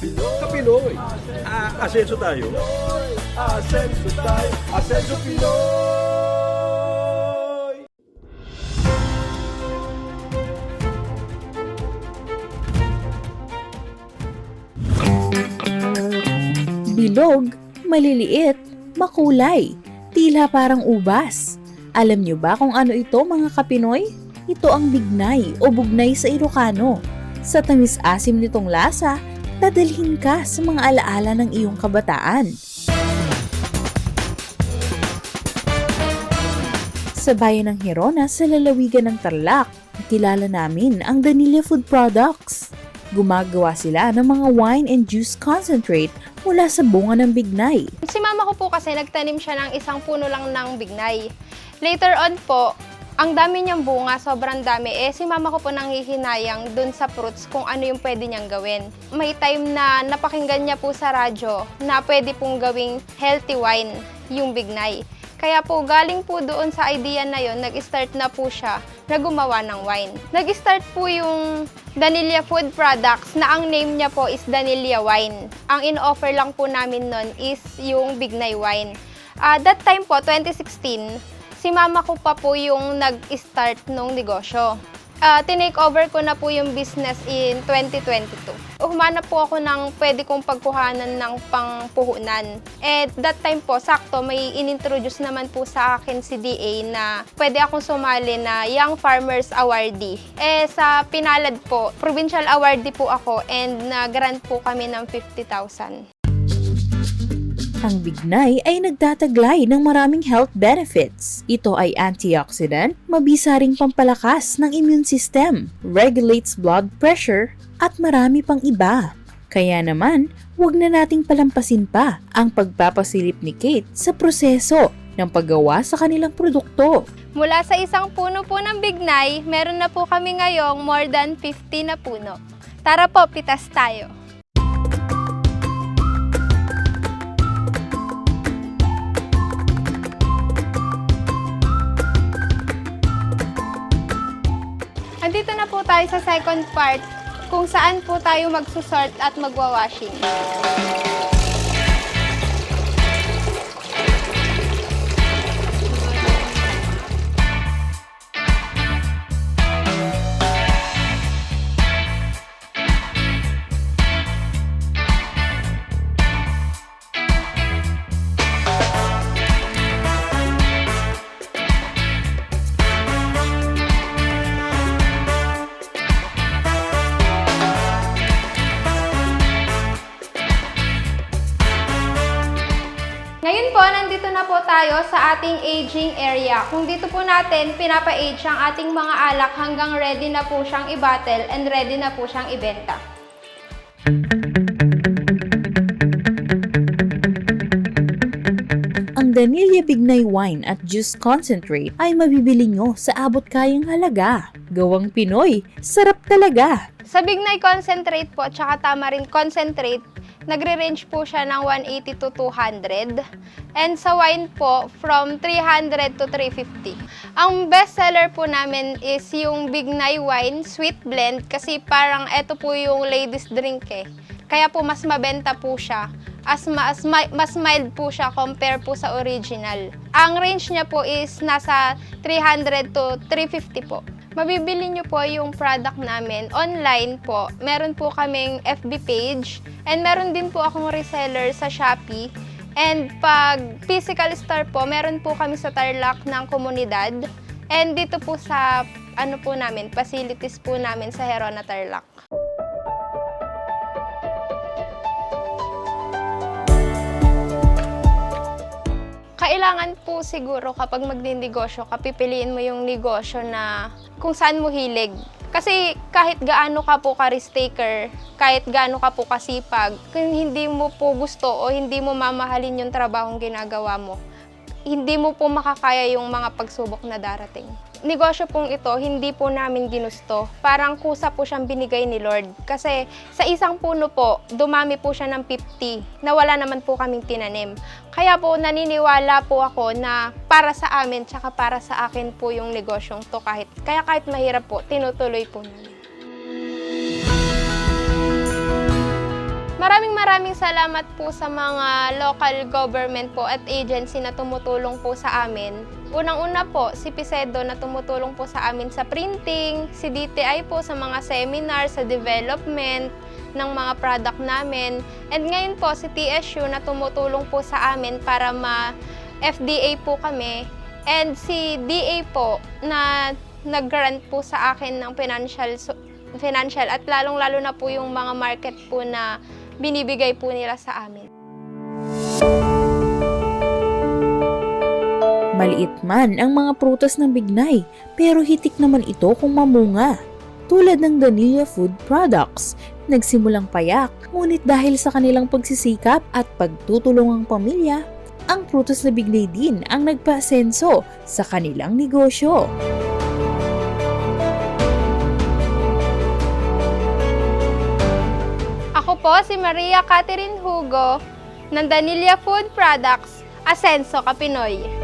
Kapinoy. Ah, asenso tayo. Asenso tayo, Asenso Pinoy! Bilog, maliliit, makulay, tila parang ubas. Alam niyo ba kung ano ito mga kapinoy? Ito ang bignay o bugnay sa Ilocano. Sa tamis-asim nitong lasa, dadalhin ka sa mga alaala ng iyong kabataan. Sa bayan ng Hirona sa lalawigan ng Tarlac, kilala namin ang Danilla Food Products. Gumagawa sila ng mga wine and juice concentrate mula sa bunga ng bignay. Si mama ko po kasi nagtanim siya ng isang puno lang ng bignay. Later on po, ang dami niyang bunga, sobrang dami. Eh, si mama ko po nanghihinayang dun sa fruits kung ano yung pwede niyang gawin. May time na napakinggan niya po sa radyo na pwede pong gawing healthy wine yung bignay. Kaya po galing po doon sa idea na yon, nag-start na po siya na gumawa ng wine. Nag-start po yung Danilla Food Products na ang name niya po is Danilla Wine. Ang in-offer lang po namin nun is yung Bignay Wine. Ah, that time po, 2016, si mama ko pa po yung nag-start nung negosyo. Ah, tinake over ko na po yung business in 2022. Humanap po ako ng pwede kong pagkuhanan ng pangpuhunan. At that time po, sakto, may inintroduce naman po sa akin si DA na pwede akong sumali na Young Farmers Awardee. Eh, sa pinalad po, provincial awardee po ako and na-grant po kami ng 50,000. Ang bignay ay nagtataglay ng maraming health benefits. Ito ay antioxidant, mabisa ring pampalakas ng immune system, regulates blood pressure, at marami pang iba. Kaya naman, huwag na nating palampasin pa ang pagpapasilip ni Kate sa proseso ng paggawa sa kanilang produkto. Mula sa isang puno po ng bignay, meron na po kami ngayong more than 50 na puno. Tara po, pitas tayo. Andito na po tayo sa second part kung saan po tayo magsusort at magwawashing. Ngayon po, nandito na po tayo sa ating aging area. Kung dito po natin pinapa-age ang ating mga alak hanggang ready na po siyang i-bottle and ready na po siyang ibenta. Ang Danilla Bignay Wine at Juice Concentrate ay mabibili nyo sa abot kayang halaga. Gawang Pinoy, sarap talaga! Sa Bignay concentrate po, tsaka tamarind concentrate, nagre-range po siya ng 180 to 200. And sa wine po, from 300 to 350. Ang best seller po namin is yung Bignay Wine Sweet Blend kasi parang eto po yung ladies drink eh. Kaya po mas mabenta po siya. As mas, mas mild po siya compare po sa original. Ang range niya po is nasa 300 to 350 po. Mabibili niyo po yung product namin online po. Meron po kaming FB page and meron din po akong reseller sa Shopee. And pag physical store po, meron po kami sa Tarlac ng komunidad. And dito po sa ano po namin, facilities po namin sa Herona Tarlac. Kailangan po siguro kapag magninegosyo ka, pipiliin mo yung negosyo na kung saan mo hilig. Kasi kahit gaano ka po ka-risk taker, kahit gaano ka po kasipag, kung hindi mo po gusto o hindi mo mamahalin yung trabahong ginagawa mo, hindi mo po makakaya yung mga pagsubok na darating. Negosyo pong ito, hindi po namin ginusto. Parang kusa po siyang binigay ni Lord. Kasi sa isang puno po, dumami po siya ng 50 na wala naman po kaming tinanim. Kaya po naniniwala po ako na para sa amin tsaka para sa akin po yung negosyong to kahit kaya kahit mahirap po, tinutuloy po namin. Maraming maraming salamat po sa mga local government po at agency na tumutulong po sa amin. Unang-una po, si Pisedo na tumutulong po sa amin sa printing, si DTI po sa mga seminar, sa development ng mga product namin, and ngayon po si TSU na tumutulong po sa amin para ma-FDA po kami, and si DA po na nag-grant po sa akin ng financial financial at lalong-lalo na po yung mga market po na binibigay po nila sa amin. Maliit man ang mga prutas ng bignay, pero hitik naman ito kung mamunga. Tulad ng Danilla Food Products, nagsimulang payak, ngunit dahil sa kanilang pagsisikap at pagtutulungang pamilya, ang prutas na bignay din ang nagpa-asenso sa kanilang negosyo. Po si Maria Catherine Hugo ng Danilla Food Products, Asenso Kapinoy.